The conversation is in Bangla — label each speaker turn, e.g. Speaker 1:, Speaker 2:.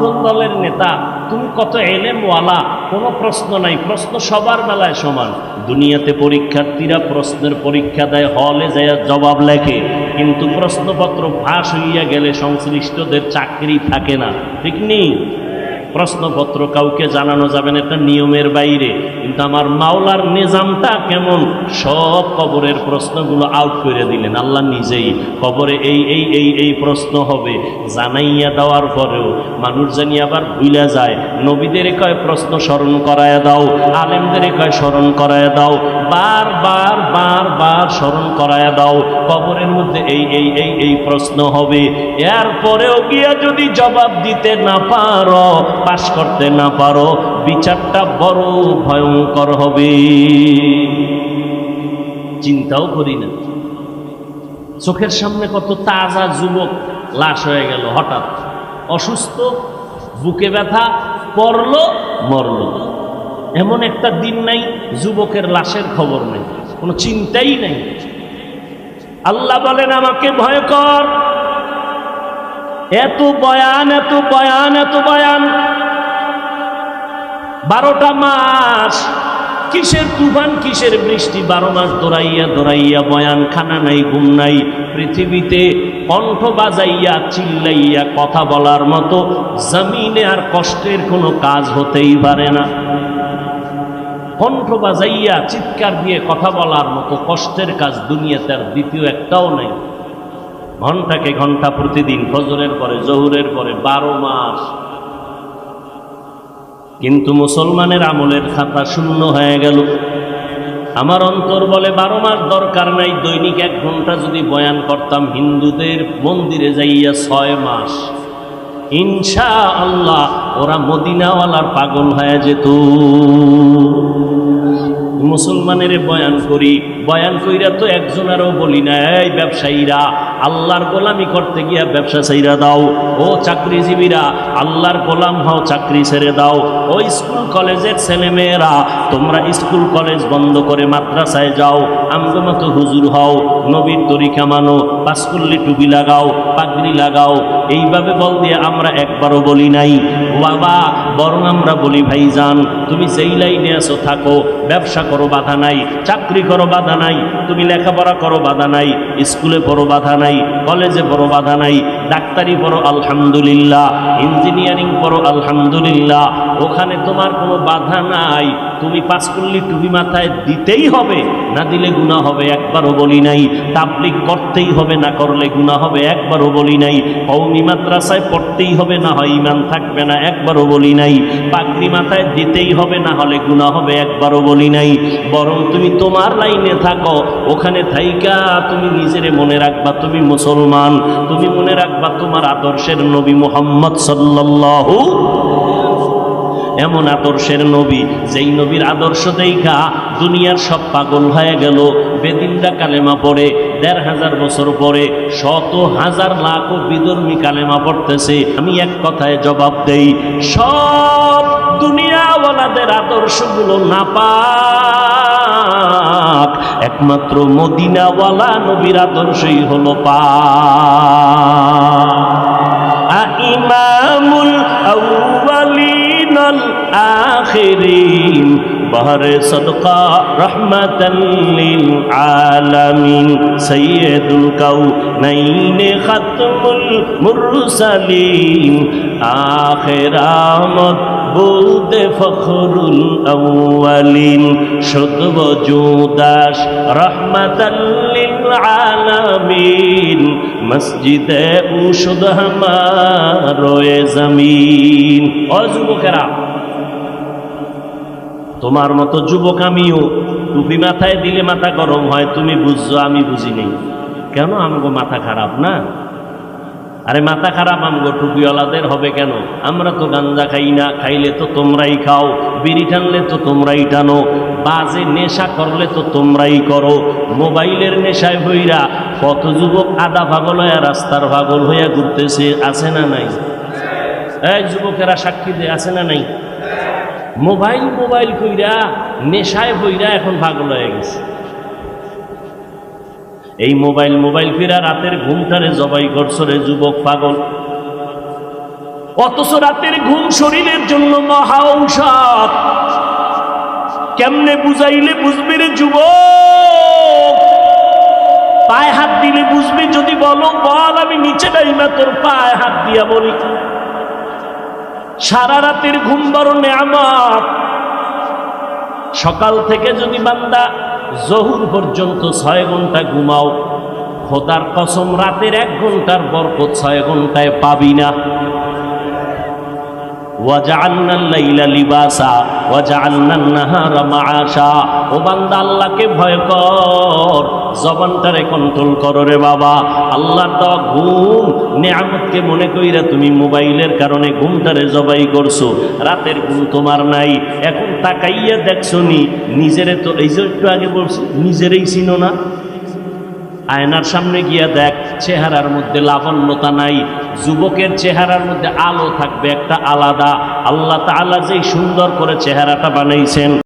Speaker 1: কোন দলের নেতা, তুমি কত এলেমওয়ালা, কোনো প্রশ্ন নাই। প্রশ্ন সবার বেলায় সমান। দুনিয়াতে পরীক্ষার্থীরা প্রশ্নের পরীক্ষা দেয়, হলে যায় জবাব লেখে। কিন্তু প্রশ্নপত্র ফাঁস হইয়া গেলে সংশ্লিষ্টদের চাকরি থাকে না। ঠিক নেই? প্রশ্নপত্র কাউকে জানানো যাবে না, এটা নিয়মের বাইরে। কিন্তু আমার মাওলার নিজামটা কেমন? সব কবরের প্রশ্নগুলো আউট করে দিলেন। আল্লাহ নিজেই কবরে এই এই এই এই প্রশ্ন হবে। জানাইয়া দেওয়ার পরেও মানুষ জানি আবার ভুলে যায়। নবীদের কয় প্রশ্ন স্মরণ করায় দাও, আলেমদের কয় স্মরণ করায় দাও, বার বার বার বার স্মরণ করায় দাও। কবরের মধ্যে এই এই এই এই প্রশ্ন হবে। এরপরেও গিয়া যদি জবাব দিতে না পারো পাশ করতে না পারো, বিচারটা বড় ভয়ঙ্কর হবে। চিন্তাও করি না। চোখের সামনে কত তাজা যুবক লাশ হয়ে গেল হঠাৎ। অসুস্থ, বুকে ব্যথা, পড়ল, মরল। এমন একটা দিন নাই, যুবকের লাশের খবর নেই। কোনো চিন্তাই নেই। আল্লাহ বলেন, আমাকে ভয় কর। এত বয়ান এত বয়ান এত বয়ান। বারোটা মাস। কিসের তুফান, কিসের বৃষ্টি? বারো মাস দৌড়াইয়া দৌড়াইয়া বয়ান খানা নাই, ঘুম নাই। পৃথিবীতে কণ্ঠ বাজাইয়া, চিল্লাইয়া কথা বলার মতো জমিনে আর কষ্টের কোনো কাজ হতেই পারে না। কণ্ঠ বাজাইয়া, চিৎকার দিয়ে কথা বলার মতো কষ্টের কাজ দুনিয়াতে আর দ্বিতীয় একটাও নাই। ঘন্টাকে ঘণ্টা প্রতিদিন ফজরের পরে, জহুরের পরে, বারো মাস। কিন্তু মুসলমানের আমলের খাতা শূন্য হয়ে গেল। আমার অন্তর বলে বারো মাস দরকার নাই, দৈনিক এক ঘণ্টা যদি বয়ান করতাম, হিন্দুদের মন্দিরে যাইয়া ছয় মাস। ইনশা আল্লাহ ওরা মদিনাওয়ালার পাগল হয়ে যেত। মুসলমানের বয়ান করি, বয়ান কইরা তো একজনেরও বলি না, এই ব্যবসায়ীরা আল্লাহর গোলামি করতে গিয়া ব্যবসা চাইরা দাও। ও চাকরিজীবীরা, আল্লাহর গোলাম হও, চাকরি ছেড়ে দাও। ও স্কুল কলেজের ছেলেমেয়েরা, তোমরা স্কুল কলেজ বন্ধ করে মাদ্রাসায় যাও। আমগো মতো হুজুর হও, নবীর তরিকা মানো পাঁচকুল্লি টুপি লাগাও, পাগড়ি লাগাও। এইভাবে বল দিয়ে আমরা একবারও বলি নাই। বাবা, বরং আমরা বলি ভাই যান তুমি যেই লাইনে আছো, থাকো। ব্যবসা করো, বাধা নাই। চাকরি করো, বাধা নাই। তুমি লেখাপড়া করো, বাধা নাই। স্কুলে পড়ো, বাধা নাই কলেজে পড়ো বাধা নাই, ডাক্তারি পড়ো আলহামদুলিল্লাহ ইঞ্জিনিয়ারিং পড়ো আলহামদুলিল্লাহ, ওখানে তোমার কোনো বাধা নাই। তুমি পাঁচকুল্লি টুপি মাথায় দিতেই হবে, না দিলে গুণা হবে, একবারও বলি নাই। তাবলিক করতেই হবে, না করলে গুণা হবে, একবারও বলি নাই। কৌমি মাদ্রাসায় পড়তেই হবে, না হয় ইমান থাকবে না, একবারও বলি নাই। পাগড়ি মাথায় দিতেই হবে, না হলে গুণা হবে, একবারও বলি নাই। বরং তুমি তোমার লাইনে থাকো, ওখানে থাইকা তুমি নিজেরে মনে রাখবা, তুমি মুসলমান। তুমি মনে রাখবা তোমার আদর্শের নবী মোহাম্মদ সাল্লাল্লাহু এমন আদর্শের নবী, যেই নবীর আদর্শ দেখা দুনিয়ার সব পাগল হয়ে গেল। বেদিনরা কালেমা পড়ে, দেড় হাজার বছর পরে শত হাজার লাখ বিধর্মী কালেমা পড়তেছে। আমি এক কথায় জবাব দেই, সব দুনিয়াওয়ালাদের আদর্শগুলো না পাক একমাত্র মদিনাওয়ালা নবীর আদর্শই হলো পা ইমামুল আল আখিরিন, বহরে সদকা রহমাতাল লিল আলামিন। সাইয়্যিদুল কাউনাইন খাতমুল মুরসালিন। আখিরামত বলতে ফখরুল আউয়ালিন। শুদ্ধ বজুদাস রহমাতাল্লিল আলামিন। মসজিদে উশুদ হামারোয়ে জমিন। ও যুবকেরা তোমার মতো যুবক আমিও। টুপি মাথায় দিলে মাথা গরম হয়, তুমি বুঝছ, আমি বুঝি নেই। কেন আমগো মাথা খারাপ না? আরে মাথা খারাপ আমগো টুপিওয়ালাদের হবে কেন? আমরা তো গাঞ্জা খাই না, খাইলে তো তোমরাই খাও, বিড়ি টানলে তো তোমরাই টানো, বাজে নেশা করলে তো তোমরাই করো, মোবাইলের নেশায় হইরা কত যুবক আদা পাগল হইয়া রাস্তার পাগল হইয়া ঘুরতেছে, আছে না নাই? এই যুবকেরা সাক্ষী দিয়ে আছে না নাই? মোবাইল মোবাইল কইরা, নেশায় হইরা এখন পাগল হয়ে গেছে। এই মোবাইল মোবাইল ফিরা রাতের ঘুমটারে জবাই করছ রে যুবক পাগল। অথচ রাতের ঘুম শরীরের জন্য মহা ঔষধ। কেমনে বুঝাইলে বুঝবে রে যুব পায়ে হাত দিলে বুঝবে, যদি বলো, বল, আমি নিচে ডাইমা তোর পায়ে হাত দিয়া বলি। সারা রাতের ঘুম বড় আমার সকাল থেকে যদি বান্দা জহুর পর্যন্ত ছয় ঘণ্টা ঘুমাও, খোদার কসম রাতের এক ঘণ্টার বরকত ছয় ঘন্টায় পাবি না। ভয় কর কন্ট্রোল করো রে বাবা। মনে কইরা তুমি মোবাইলের কারণে ঘুমটারে জবাই করছ। রাতের ঘুম তোমার নাই। এখন তাকাইয়া দেখছ নি, নিজেরে তো এই আগে বলছি, নিজেরেই চিনো না? আয়নার সামনে গিয়া দেখ, চেহারার মধ্যে লাবণ্যতা নাই, যুবকের চেহারার মধ্যে আলো থাকবে একটা আলাদা। আল্লাহ তালা যেই সুন্দর করে চেহারাটা বানাইছেন